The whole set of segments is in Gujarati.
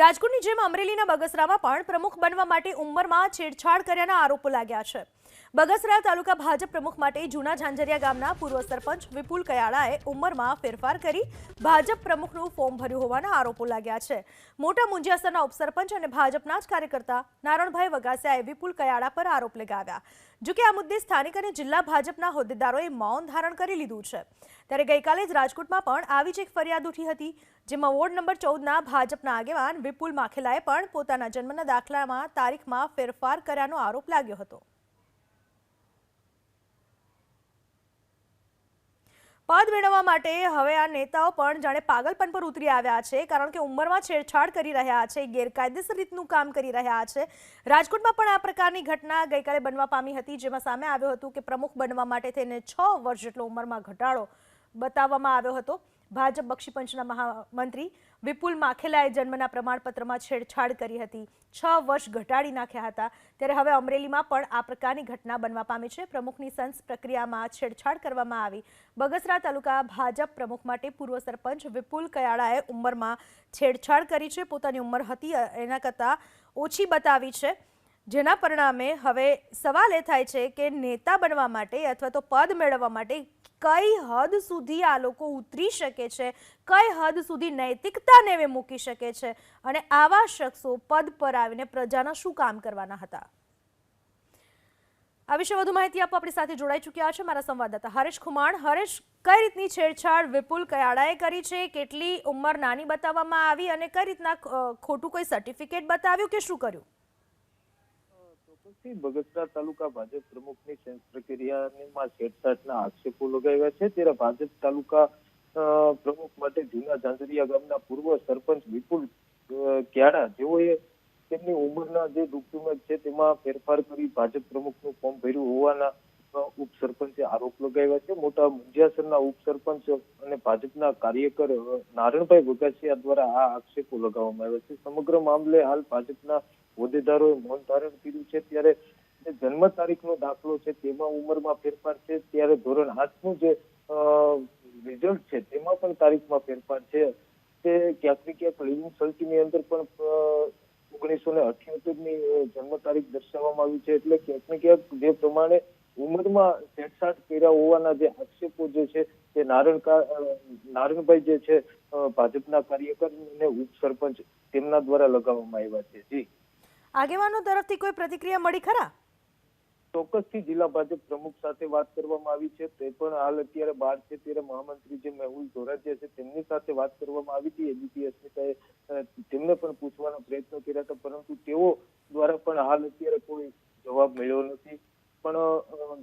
રાજકોટની જેમ અમરેલીના બગસરામાં પણ પ્રમુખ બનવા માટે ઉંમરમાં છેડછાડ કર્યાના આરોપો લાગ્યા છે. બગસરા તાલુકા ભાજપ પ્રમુખ માટે જૂના ઝાંઝરિયા ગામના પૂર્વ સરપંચ વિપુલ કયાળાએ ઉંમરમાં ફેરફાર કરી ભાજપ પ્રમુખનું ફોર્મ ભર્યું હોવાના આરોપો લાગ્યા છે. મોટા મુંજિયાસરના ઉપસરપંચ અને ભાજપના જ કાર્યકર્તા નારણભાઈ વગાસિયાએ વિપુલ કયાળા પર આરોપ લગાવ્યા. જોકે આ મુદ્દે સ્થાનિક અને જિલ્લા ભાજપના હોદ્દેદારોએ મૌન ધારણ કરી લીધું છે. ત્યારે ગઈકાલે જ રાજકોટમાં પણ આવી જ એક ફરિયાદ ઉઠી હતી, જેમાં વોર્ડ નંબર ચૌદના ભાજપના આગેવાન વિપુલ માખેલાએ પણ પોતાના જન્મના દાખલામાં તારીખમાં ફેરફાર કર્યાનો આરોપ લાગ્યો હતો. પદ મેળવવા માટે હવે આ નેતાઓ પણ જાણે પાગલપન પર ઉતરી આવ્યા છે, કારણ કે ઉંમરમાં છેડછાડ કરી રહ્યા છે, ગેરકાયદેસર રીતનું કામ કરી રહ્યા છે. રાજકોટમાં પણ આ પ્રકારની ઘટના ગઈકાલે બનવા પામી હતી, જેમાં સામે આવ્યું હતું કે પ્રમુખ બનવા માટે થઈને છ વર્ષ જેટલો ઉંમરમાં ઘટાડો બતાવવામાં આવ્યો હતો. ભાજપ બક્ષીપંચના મહામંત્રી વિપુલ માખેલાએ જન્મના પ્રમાણપત્રમાં છેડછાડ કરી હતી. છ વર્ષ ઘટાડી નાખ્યા હતા. ત્યારે હવે અમરેલીમાં પણ આ પ્રકારની ઘટના બનવા પામી છે. પ્રમુખની સંસ પ્રક્રિયામાં છેડછાડ કરવામાં આવી. બગસરા તાલુકા ભાજપ પ્રમુખ માટે પૂર્વ સરપંચ વિપુલ કયાળાએ ઉંમરમાં છેડછાડ કરી છે. પોતાની ઉંમર હતી, એના કરતાં ઓછી બતાવી છે. જેના પરિણામે હવે સવાલ એ થાય છે કે નેતા બનવા માટે અથવા તો પદ મેળવવા માટે કઈ હદ સુધી આ લોકો ઉતરી શકે છે? કઈ હદ સુધી નૈતિકતાને એ મૂકી શકે છે? અને આવા શખ્સો પદ પર આવીને પ્રજાના શું કામ કરવાના હતા? આ વિશે વધુ માહિતી આપવા આપણી સાથે જોડાઈ ચૂક્યા છે મારા સંવાદદાતા હરેશ ખુમાણ. હરેશ, કઈ રીતની છેડછાડ વિપુલ કયાળાએ કરી છે? કેટલી ઉંમર નાની બતાવવામાં આવી? અને કઈ રીતના ખોટું કોઈ સર્ટિફિકેટ બતાવ્યું કે શું કર્યું? ચોક્કસથી બગસરા તાલુકા ભાજપ પ્રમુખની પ્રક્રિયામાં છેડછાડના આક્ષેપો લગાવ્યા છે. ત્યારે ભાજપ તાલુકા પ્રમુખ માટે જૂના ઝાંઝરિયા ગામના પૂર્વ સરપંચ વિપુલ ક્યાડા જેઓએ તેમની ઉંમરના જે ડોક્યુમેન્ટ છે તેમાં ફેરફાર કરી ભાજપ પ્રમુખનું ફોર્મ ભર્યું હોવાના ઉપસરપંચે આરોપ લગાવ્યા છે. મોટા મુંજિયાસરના ઉપસરપંચ અને ભાજપના કાર્યકર નારણભાઈ વગાસિયા દ્વારા આ આક્ષેપો લગાવવામાં આવ્યા છે. સમગ્ર મામલે હાલ ભાજપના હોદ્દેદારોએ મૌન ધારણ કર્યું છે. ત્યારે જન્મ તારીખનો દાખલો છે, તેમાં ઉંમરમાં ફેરફાર છે. ત્યારે ધોરણ આઠનું જે રિઝલ્ટ છે, તેમાં પણ તારીખમાં ફેરફાર છે. તે ક્યાંક ક્યાંક લિવિંગ સર્ટિની અંદર પણ ઓગણીસો ને અઠ્યોતેરની જન્મ તારીખ દર્શાવવામાં આવી છે. એટલે ક્યાંક ને ક્યાંક જે પ્રમાણે ઉંમરમાં છેડછાડ કર્યા હોવાના જે આક્ષેપો જે છે તે નારણકા નારણભાઈ જે છે ભાજપના કાર્યકર અને ઉપસરપંચ તેમના દ્વારા લગાવવામાં આવ્યા છે. જી. આગેવાનો તરફથી કોઈ પ્રતિક્રિયા મળી ખરા? ચોક્કસથી જિલ્લા ભાજપ પ્રમુખ સાથે વાત કરવામાં આવી છે. તે પણ હાલ અત્યારે બહાર છે. ત્યારે મહામંત્રી જે મેહુલ ધોરાજીયા છે તેમની સાથે વાત કરવામાં આવી હતી. એબીપી અસ્મિતાએ તેમને પણ પૂછવાનો પ્રયત્ન કર્યા હતા. પરંતુ તેઓ દ્વારા પણ હાલ અત્યારે કોઈ જવાબ મળ્યો નથી. પણ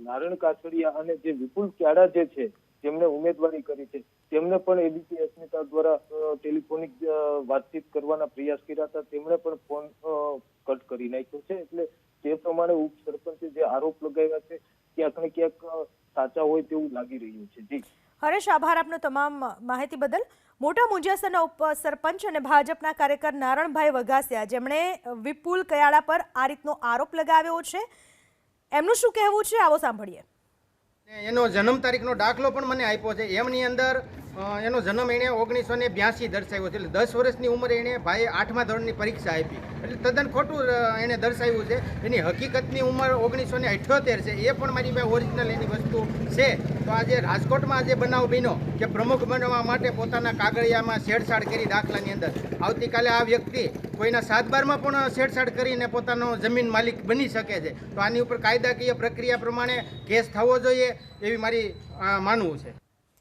નારણ કાછડિયા અને જે વિપુલ ક્યાડા જે છે તેમણે ઉમેદવારી કરી છે, તેમને પણ એબીપી અસ્મિતા દ્વારા ટેલિફોનિક વાતચીત કરવાના પ્રયાસ કર્યા હતા. તેમણે પણ ફોન કટ કરી નાખ્યો છે. એટલે તે પ્રમાણે ઉપસરપંચે જે આરોપ લગાવ્યા છે, ક્યાંક ને ક્યાંક સાચા હોય તેવું લાગી રહ્યું છે. જી. હરેશ, આભાર આપનો તમામ માહિતી બદલ. મોટા મુંજિયાસરના ઉપ સરપંચ અને ભાજપના કાર્યકર નારણભાઈ વઘાસિયા, જેમણે વિપુલ કયાળા પર આ રીતનો આરોપ લગાવ્યો છે. એમનું શું કહેવું છે? આવો સાંભળીએ. એનો જન્મ તારીખનો દાખલો પણ મને આપ્યો છે. એમની અંદર એનો જન્મ એણે ઓગણીસો ને બ્યાસી દર્શાવ્યો છે. એટલે દસ વર્ષની ઉંમરે એણે ભાઈ આઠમા ધોરણની પરીક્ષા આપી. એટલે તદ્દન ખોટું એણે દર્શાવ્યું છે. એની હકીકતની ઉંમર ઓગણીસો ને અઠ્યોતેર છે. એ પણ મારી પાસે ઓરિજિનલ એની વસ્તુ છે. તો આજે રાજકોટમાં આજે બનાવ બન્યો કે પ્રમુખ બનવા માટે પોતાના કાગળિયામાં છેડછાડ કરી દાખલાની અંદર. આવતીકાલે આ વ્યક્તિ કોઈના સાતબારમાં પણ છેડછાડ કરીને પોતાનો જમીન માલિક બની શકે છે. તો આની ઉપર કાયદાકીય પ્રક્રિયા પ્રમાણે કેસ થવો જોઈએ એવી મારી માનવું છે.